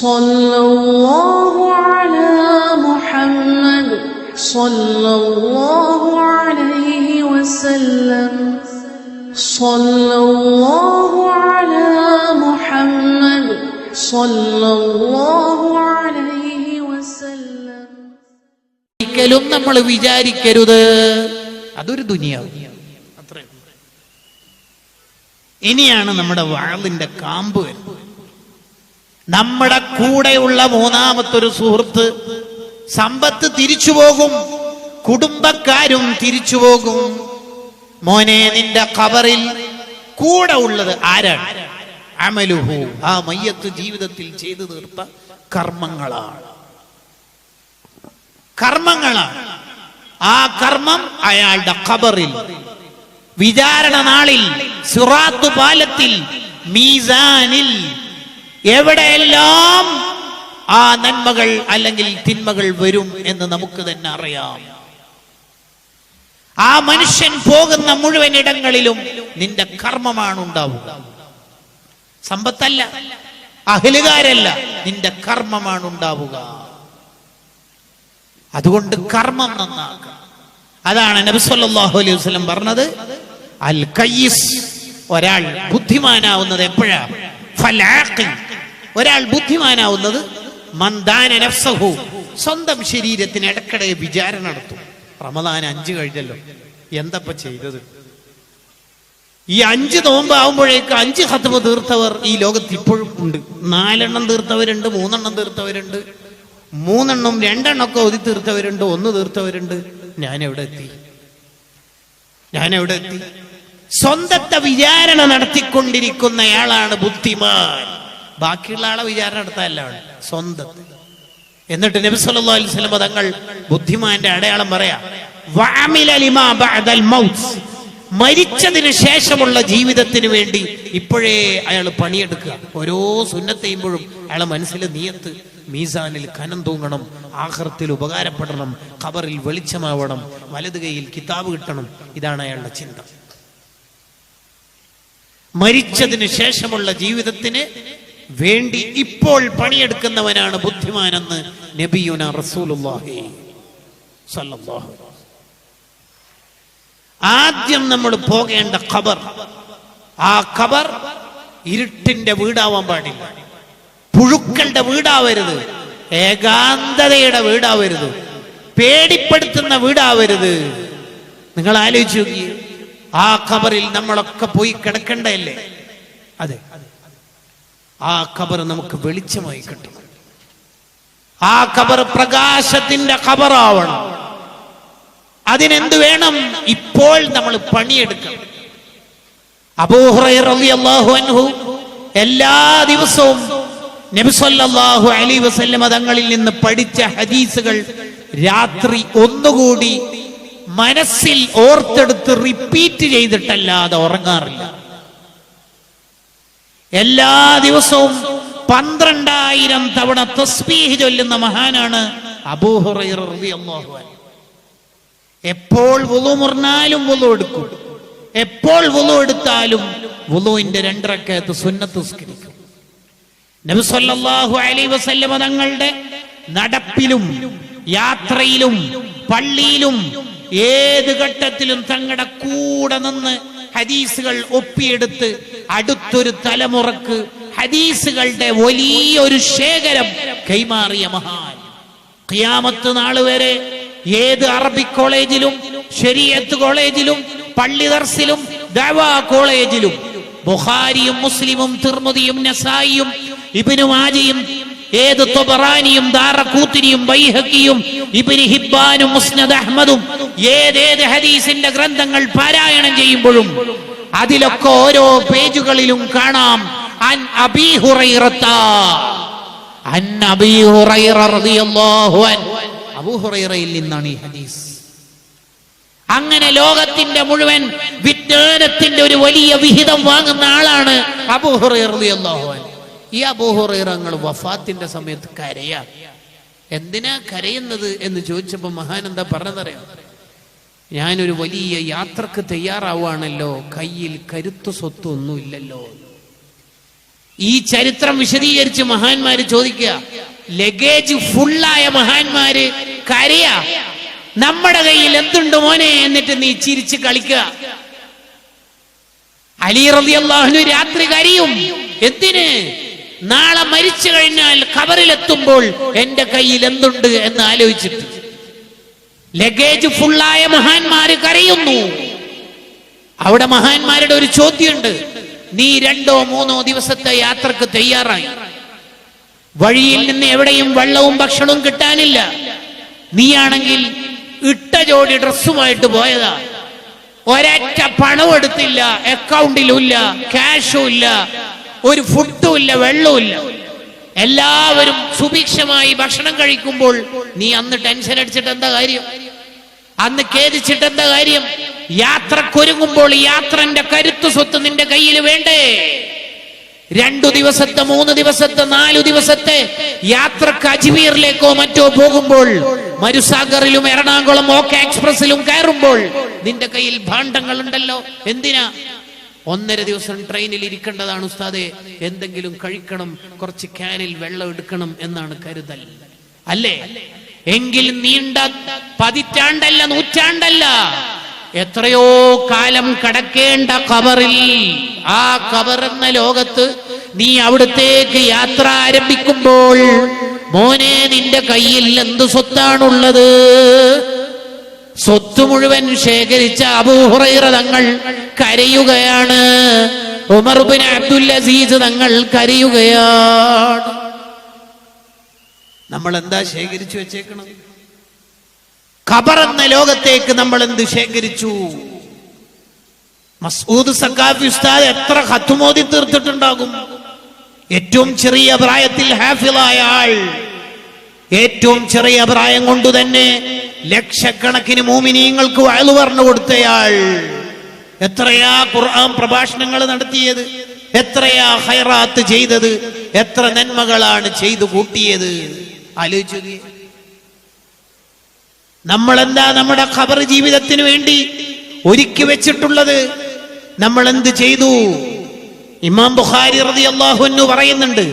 صلى الله على محمد صلى الله عليه وسلم صلى الله على محمد صلى الله عليه وسلم ഒരിക്കലും നമ്മൾ വിചാരിക്കരുത് അതൊരു ദുനിയാവ് അത്രേ ഉള്ളൂ. ഇനിയാണ് നമ്മുടെ വാളിന്റെ കാമ്പ് വരുന്നത് നമ്മുടെ കൂടെയുള്ള മൂന്നാമത്തൊരു സുഹൃത്ത് സമ്പത്ത് തിരിച്ചു പോകും കുടുംബക്കാരും തിരിച്ചു പോകും മോനെ നിന്റെ ഖബറിൽ കൂടെ ഉള്ളത് ആരാണ്? അമലുഹു. ആ മയ്യത്ത് ജീവിതത്തിൽ ചെയ്തു തീർത്ത കർമ്മങ്ങളാണ്. കർമ്മങ്ങളാണ്. ആ കർമ്മം അയാളുടെ ഖബറിൽ. വിചാരണ നാളിൽ സുറാത്തു പാലത്തിൽ മീസാനിൽ എവിടെയെല്ലാം ആ നന്മകൾ അല്ലെങ്കിൽ തിന്മകൾ വരും എന്ന് നമുക്ക് തന്നെ അറിയാം. ആ മനുഷ്യൻ പോകുന്ന മുഴുവൻ ഇടങ്ങളിലും നിന്റെ കർമ്മമാണ് ഉണ്ടാവുക. സമ്പത്തല്ല. അഹലുകാരല്ല. നിന്റെ കർമ്മമാണ് ഉണ്ടാവുക. അതുകൊണ്ട് കർമ്മം നന്നാക്കുക അതാണ് നബിസ്വല്ലാഹു അലൈഹി വസ്ലം പറഞ്ഞത്. അൽ കയ്യിസ് ഒരാൾ ബുദ്ധിമാനാവുന്നത് എപ്പോഴാ? ഒരാൾ ബുദ്ധിമാനാവുന്നത് മന്ദാന നഫ്സഹു. സ്വന്തം ശരീരത്തിന് ഇടക്കിടെ വിചാരം നടത്തും. റമദാൻ അഞ്ച് കഴിഞ്ഞല്ലോ. എന്തപ്പ ചെയ്തത്? ഈ അഞ്ച് നോമ്പാവുമ്പോഴേക്ക് അഞ്ച് ഹത്തമ തീർത്തവർ ഈ ലോകത്ത് ഇപ്പോഴും ഉണ്ട്. നാലെണ്ണം തീർത്തവരുണ്ട് മൂന്നെണ്ണം തീർത്തവരുണ്ട്. മൂന്നെണ്ണം രണ്ടെണ്ണമൊക്കെ ഒതി തീർത്തവരുണ്ട് ഒന്ന് തീർത്തവരുണ്ട്. ഞാൻ എവിടെ എത്തി? ഞാൻ എവിടെ എത്തി? സ്വന്തത്തെ വിചാരണ നടത്തിക്കൊണ്ടിരിക്കുന്നയാളാണ് ബുദ്ധിമാൻ. ബാക്കിയുള്ള ആളെ വിചാരണ നടത്താനാണ് സ്വന്തം. എന്നിട്ട് നബി സല്ലല്ലാഹു അലൈഹി വസല്ലം തങ്ങൾ ബുദ്ധിമാന്റെ അടയാളം പറയാ മരിച്ചതിന് ശേഷമുള്ള ജീവിതത്തിന് വേണ്ടി ഇപ്പോഴേ അയാൾ പണിയെടുക്കുക. ഓരോ സുന്നത്ത് ചെയ്യുമ്പോഴും അയാളെ മനസ്സിൽ നീയത്ത് മീസാനിൽ കനം തൂങ്ങണം ആഹ്റത്തിൽ ഉപകാരപ്പെടണം ഖബറിൽ വെളിച്ചമാവണം വലത് കൈയിൽ കിതാബ് കിട്ടണം ഇതാണ് അയാളുടെ ചിന്ത. മരിച്ചതിന് ശേഷമുള്ള ജീവിതത്തിന് വേണ്ടി ഇപ്പോൾ പണിയെടുക്കുന്നവനാണ് ബുദ്ധിമാനെന്ന് നബിയുന റസൂലുള്ളാഹി സ്വല്ലല്ലാഹു ആദ്യം നമ്മൾ പോകേണ്ട ഖബർ ആ ഖബർ ഇരുട്ടിന്റെ വീടാവാൻ പാടില്ല. പുഴുക്കളുടെ വീടാവരുത് ഏകാന്തതയുടെ വീടാവരുത് പേടിപ്പെടുത്തുന്ന വീടാവരുത്. നിങ്ങൾ ആലോചിച്ചു നോക്കി ആ ഖബറിൽ നമ്മളൊക്കെ പോയി കിടക്കണ്ടല്ലേ അതെ. ആ ഖബർ നമുക്ക് വെളിച്ചമായി കിട്ടണം ആ ഖബർ പ്രകാശത്തിന്റെ ഖബറാവണം. അതിനെന്ത് വേണം? ഇപ്പോൾ നമ്മൾ പണിയെടുക്കണം. അബൂഹു എല്ലാ ദിവസവും നബി അലി വസല്ലമ തങ്ങളിൽ നിന്ന് പഠിച്ച ഹദീസുകൾ രാത്രി ഒന്നുകൂടി മനസ്സിൽ ഓർത്തെടുത്ത് റിപ്പീറ്റ് ചെയ്തിട്ടല്ലാതെ ഉറങ്ങാറില്ല. എല്ലാ ദിവസവും പന്ത്രണ്ടായിരം തവണ തസ്ബീഹ് ചൊല്ലുന്ന മഹാനാണ് എപ്പോൾ വുളു മുറിഞ്ഞാലും വുളു എടുക്കും. എപ്പോൾ വുളു എടുത്താലും വുളുവിന്റെ രണ്ടരക്കകത്ത് സുന്നത്ത് സ്കരിക്കും നബി സല്ലല്ലാഹു അലൈഹി വസല്ലമ തങ്ങളുടെ നടപ്പിലും യാത്രയിലും പള്ളിയിലും ഏത് ഘട്ടത്തിലും തങ്ങളുടെ കൂടെ നിന്ന് ഹദീസുകൾ ഒപ്പിയെടുത്ത് അടുത്തൊരു തലമുറയ്ക്ക് ഹദീസുകളുടെ വലിയൊരു ശേഖരം കൈമാറിയ മഹാൻ. ഖിയാമത്ത് നാൾ വരെ ഏത് അറബിക് കോളേജിലും ശരീഅത്ത് കോളേജിലും പള്ളി ദർസിലും ദവാ കോളേജിലും ബുഖാരിയും മുസ്ലിമും തിർമുദിയും നസായിയും ഇബ്നു മാജയും ഏത് തൊബറാനിയും ദാറക്കൂത്തിനിയും ബൈഹക്കിയും ഇബിന് ഹിബാനും മുസ്നദ് അഹ്മദും ഏതേത് ഹദീസിന്റെ ഗ്രന്ഥങ്ങൾ പാരായണം ചെയ്യുമ്പോഴും അതിലൊക്കെ ഓരോ പേജുകളിലും കാണാം അൻ അബീ അൻ അബീ ഹുറൈറ റളിയല്ലാഹു അബൂ ഹുറൈറയിൽ നിന്നാണ് ഈ ഹദീസ്. അങ്ങനെ ലോകത്തിന്റെ മുഴുവൻ വിജ്ഞാനത്തിന്റെ ഒരു വലിയ വിഹിതം വാങ്ങുന്ന ആളാണ് അബൂ ഈ അബൂ ഹുറൈറ നിങ്ങൾ വഫാത്തിന്റെ സമയത്ത് കരയാ. എന്തിനാ കരയുന്നത് എന്ന് ചോദിച്ചപ്പോൾ മഹാനന്ദ പറഞ്ഞതറിയാം? ഞാനൊരു വലിയ യാത്രയ്ക്ക് തയ്യാറാവുകയാണല്ലോ. കയ്യിൽ കരുത്തു സ്വത്തൊന്നുമില്ലല്ലോ. ഈ ചരിത്രം വിശദീകരിച്ച് മഹാന്മാര് ചോദിക്കുക ലഗേജ് ഫുള്ളായ മഹാന്മാര് കരയ? നമ്മുടെ കയ്യിൽ എന്തുണ്ട് മോനെ? എന്നിട്ട് നീ ചിരിച്ച് കളിക്കുക. അലി റളിയല്ലാഹു രാത്രി കരയും. എന്തിന്? നാളെ മരിച്ചു കഴിഞ്ഞാൽ ഖബറിലെത്തുമ്പോൾ എന്റെ കയ്യിൽ എന്തുണ്ട് എന്ന് ആലോചിച്ചിട്ട്. ലഗേജ് ഫുള്ളായ മഹാന്മാര് കരയുന്നു. അവിടെ മഹാന്മാരുടെ ഒരു ചോദ്യമുണ്ട്. നീ രണ്ടോ മൂന്നോ ദിവസത്തെ യാത്രയ്ക്ക് തയ്യാറായി. വഴിയിൽ നിന്ന് എവിടെയും വെള്ളവും ഭക്ഷണവും കിട്ടാനില്ല. നീയാണെങ്കിൽ ഇട്ട ജോഡി ഡ്രസ്സുമായിട്ട് പോയതാ. ഒരറ്റ പണവും എടുത്തില്ല അക്കൗണ്ടിലും ഇല്ല ക്യാഷും ഇല്ല ഒരു ഫുഡും ഇല്ല വെള്ളവും ഇല്ല. എല്ലാവരും സുഭിക്ഷമായി ഭക്ഷണം കഴിക്കുമ്പോൾ നീ അന്ന് ടെൻഷൻ അടിച്ചിട്ട് എന്താ കാര്യം? അന്ന് ഖേദിച്ചിട്ട് എന്താ കാര്യം? യാത്രക്കൊരുങ്ങുമ്പോൾ യാത്രന്റെ കരുത്തു സ്വത്ത് നിന്റെ കയ്യിൽ വേണ്ടേ? രണ്ടു ദിവസത്തെ മൂന്ന് ദിവസത്തെ നാലു ദിവസത്തെ യാത്രയ്ക്ക് അജ്മീറിലേക്കോ മറ്റോ പോകുമ്പോൾ മരുസാഗറിലും എറണാകുളം ഓക്കെ എക്സ്പ്രസിലും കയറുമ്പോൾ നിന്റെ കയ്യിൽ ഭാണ്ഡങ്ങൾ ഉണ്ടല്ലോ എന്തിനാ? ഒന്നര ദിവസം ട്രെയിനിൽ ഇരിക്കേണ്ടതാണ് ഉസ്താദെ. എന്തെങ്കിലും കഴിക്കണം കുറച്ച് ക്യാനിൽ വെള്ളം എടുക്കണം എന്നാണ് കരുതൽ. അല്ലേ? എങ്കിൽ നീണ്ട പതിറ്റാണ്ടല്ല നൂറ്റാണ്ടല്ല. എത്രയോ കാലം കടക്കേണ്ട കബറിൽ ആ കബർ ലോകത്ത് നീ അവിടത്തേക്ക് യാത്ര ആരംഭിക്കുമ്പോൾ മോനെ നിന്റെ കയ്യിൽ എന്ത് സ്വത്താണുള്ളത്? സ്വത്ത് മുഴുവൻ ശേഖരിച്ച അബൂഹുറൈറ തങ്ങൾ കരയുകയാണ്. ഉമർബിൻ അബ്ദുൽ അസീസ് തങ്ങൾ കരയുകയാണ്. നമ്മൾ എന്താ ശേഖരിച്ചു വെച്ചേക്കണം ഖബർ എന്ന ലോകത്തേക്ക് നമ്മൾ എന്ത് ശേഖരിച്ചു? മസൂദ് സക്കാഫി ഉസ്താദ് എത്ര ഹത്തുമോദി തീർത്തിട്ടുണ്ടാകും? ഏറ്റവും ചെറിയ പ്രായത്തിൽ ഹാഫിളായ ആൾ ഏറ്റവും ചെറിയ പ്രായം കൊണ്ട് തന്നെ ലക്ഷക്കണക്കിന് മൂമിനീങ്ങൾക്ക് വയലു പറഞ്ഞു കൊടുത്തയാൾ. എത്രയാ ഖുർആൻ പ്രഭാഷണങ്ങൾ നടത്തിയത്? എത്രയാ ഹൈറാത്ത് ചെയ്തത്? എത്ര നന്മകളാണ് ചെയ്തു കൂട്ടിയത്? ആലോചിച്ചു നമ്മളെന്താ നമ്മുടെ ഖബർ ജീവിതത്തിന് വേണ്ടി ഒരുക്കി വെച്ചിട്ടുള്ളത്? നമ്മൾ എന്ത് ചെയ്തു? ഇമാം ബുഖാരി റതി അള്ളാഹു പറയുന്നുണ്ട്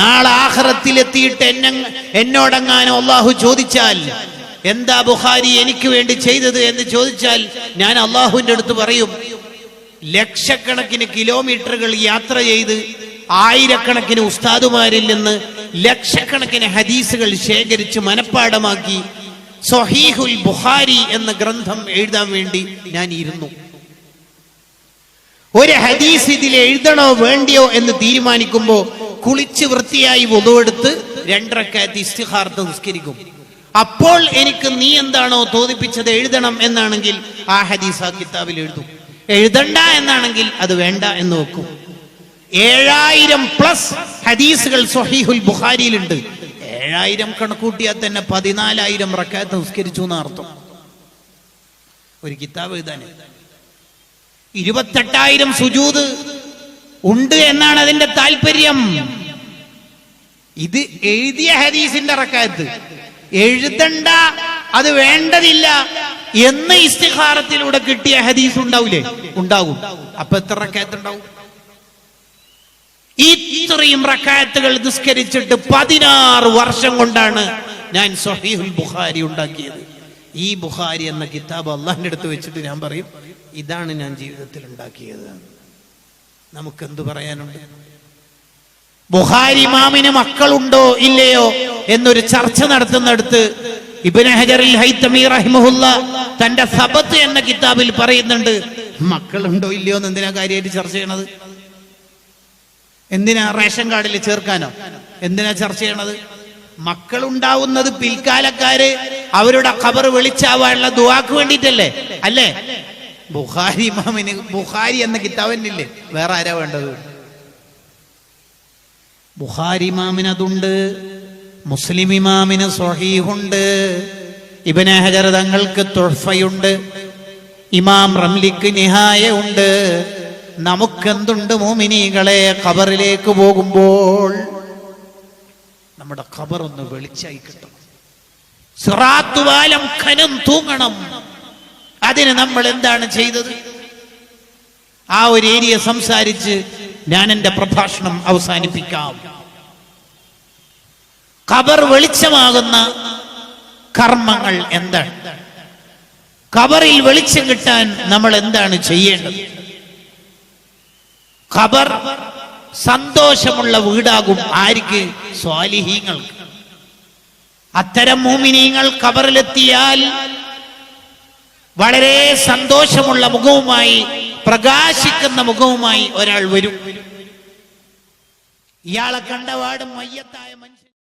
നാളെ ആഹ്റത്തിൽ എത്തിയിട്ട് എന്നെ എന്നോടങ്ങാനോ അള്ളാഹു ചോദിച്ചാൽ എന്താ ബുഖാരി എനിക്ക് വേണ്ടി ചെയ്തത് എന്ന് ചോദിച്ചാൽ ഞാൻ അള്ളാഹുവിന്റെ അടുത്ത് പറയും ലക്ഷക്കണക്കിന് കിലോമീറ്ററുകൾ യാത്ര ചെയ്ത് ആയിരക്കണക്കിന് ഉസ്താദുമാരിൽ നിന്ന് ലക്ഷക്കണക്കിന് ഹദീസുകൾ ശേഖരിച്ച് മനഃപ്പാടമാക്കി സൊഹീഹുൽ ബുഹാരി എന്ന ഗ്രന്ഥം എഴുതാൻ വേണ്ടി ഞാൻ ഇരുന്നു. ഒരു ഹദീസ് ഇതിൽ എഴുതണോ വേണ്ടിയോ എന്ന് തീരുമാനിക്കുമ്പോൾ കുളിച്ച് വൃത്തിയായി വധുവെടുത്ത് രണ്ടരക്കാത്തി ഇസ്തിഹാർത്ത് നിസ്കരിക്കും. അപ്പോൾ എനിക്ക് നീ എന്താണോ തോന്നിപ്പിച്ചത് എഴുതണം എന്നാണെങ്കിൽ ആ ഹദീസ് ആ കിതാബിൽ എഴുതും. എഴുതണ്ട എന്നാണെങ്കിൽ അത് വേണ്ട എന്ന് വെക്കും. ഏഴായിരം പ്ലസ് ഹദീസുകൾ സൊഹീഹുൽ ബുഖാരിയിലുണ്ട്. ഏഴായിരം കണക്കൂട്ടിയാൽ തന്നെ പതിനാലായിരം റക്കാത്ത് ഉസ്കരിച്ചു എന്നർത്ഥം ഒരു കിതാബ് എഴുതാൻ ഇരുപത്തെട്ടായിരം സുജൂത് ഉണ്ട് എന്നാണ് അതിന്റെ താല്പര്യം. ഇത് എഴുതിയ ഹദീസിന്റെ റക്കാത്ത്. എഴുതണ്ട അത് വേണ്ടതില്ല എന്ന് ഇസ്തിഹാരത്തിലൂടെ കിട്ടിയ ഹദീസ് ഉണ്ടാവില്ലേ ഉണ്ടാവും. അപ്പൊ എത്ര റക്കാത്ത് ഉണ്ടാവും? ഇത്രയും റക്കായത്തുകൾ നിസ്കരിച്ചിട്ട് പതിനാറ് വർഷം കൊണ്ടാണ് ഞാൻ സഹീഹുൽ ബുഖാരി ഉണ്ടാക്കിയത്. ഈ ബുഖാരി എന്ന കിതാബ് അള്ളാഹിന്റെ അടുത്ത് വെച്ചിട്ട് ഞാൻ പറയും ഇതാണ് ഞാൻ ജീവിതത്തിൽ ഉണ്ടാക്കിയത്. നമുക്ക് എന്തു പറയാനുണ്ട്? ബുഹാരി മാമിന് മക്കളുണ്ടോ ഇല്ലയോ എന്നൊരു ചർച്ച നടത്തുന്നിടത്ത് ഹജറിൽ തന്റെ സബത്ത് എന്ന കിതാബിൽ പറയുന്നുണ്ട് മക്കളുണ്ടോ ഇല്ലയോ എന്ന് എന്തിനാ കാര്യമായിട്ട് ചർച്ച ചെയ്യണത്? എന്തിനാ റേഷൻ കാർഡിൽ ചേർക്കാനോ? എന്തിനാ ചർച്ച ചെയ്യണത്? മക്കളുണ്ടാവുന്നത് പിൽക്കാലക്കാര് അവരുടെ ഖബർ വിളിച്ചാവാനുള്ള ദുവാക്ക് വേണ്ടിയിട്ടല്ലേ? അല്ലേ? ബുഹാരി ഇമാമിന് ബുഹാരി എന്ന കിതാബിനില്ലേ? വേറെ ആരാ വേണ്ടത്? ബുഹാരി ഇമാമിന് അതുണ്ട് മുസ്ലിം ഇമാമിന് സ്വഹീഹുണ്ട് ഇബന ഹജർ തങ്ങൾക്ക് തുഴഫയുണ്ട് ഇമാം റംലിക്ക് നിഹായ ഉണ്ട് നമുക്കെന്തുണ്ട് മോമിനികളെ ഖബറിലേക്ക് പോകുമ്പോൾ? നമ്മുടെ ഖബർ ഒന്ന് വെളിച്ചായി കിട്ടണം. സിറാത്തുവാലം ഖനം തൂങ്ങണം. അതിന് നമ്മൾ എന്താണ് ചെയ്തത്? ആ ഒരു ഏരിയ സംസാരിച്ച് ഞാൻ എന്റെ പ്രഭാഷണം അവസാനിപ്പിക്കാം. ഖബർ വെളിച്ചമാകുന്ന കർമ്മങ്ങൾ എന്താണ്? ഖബറിൽ വെളിച്ചം കിട്ടാൻ നമ്മൾ എന്താണ് ചെയ്യേണ്ടത്? ഖബർ സന്തോഷമുള്ള വീടാകും ആർക്ക്? സ്വാലിഹീങ്ങൾക്ക്. അത്തരം മൂമിനീങ്ങൾ ഖബറിലെത്തിയാൽ വളരെ സന്തോഷമുള്ള മുഖവുമായി പ്രകാശിക്കുന്ന മുഖവുമായി ഒരാൾ വരും. ഇയാളെ കണ്ടപാടും മയ്യത്തായ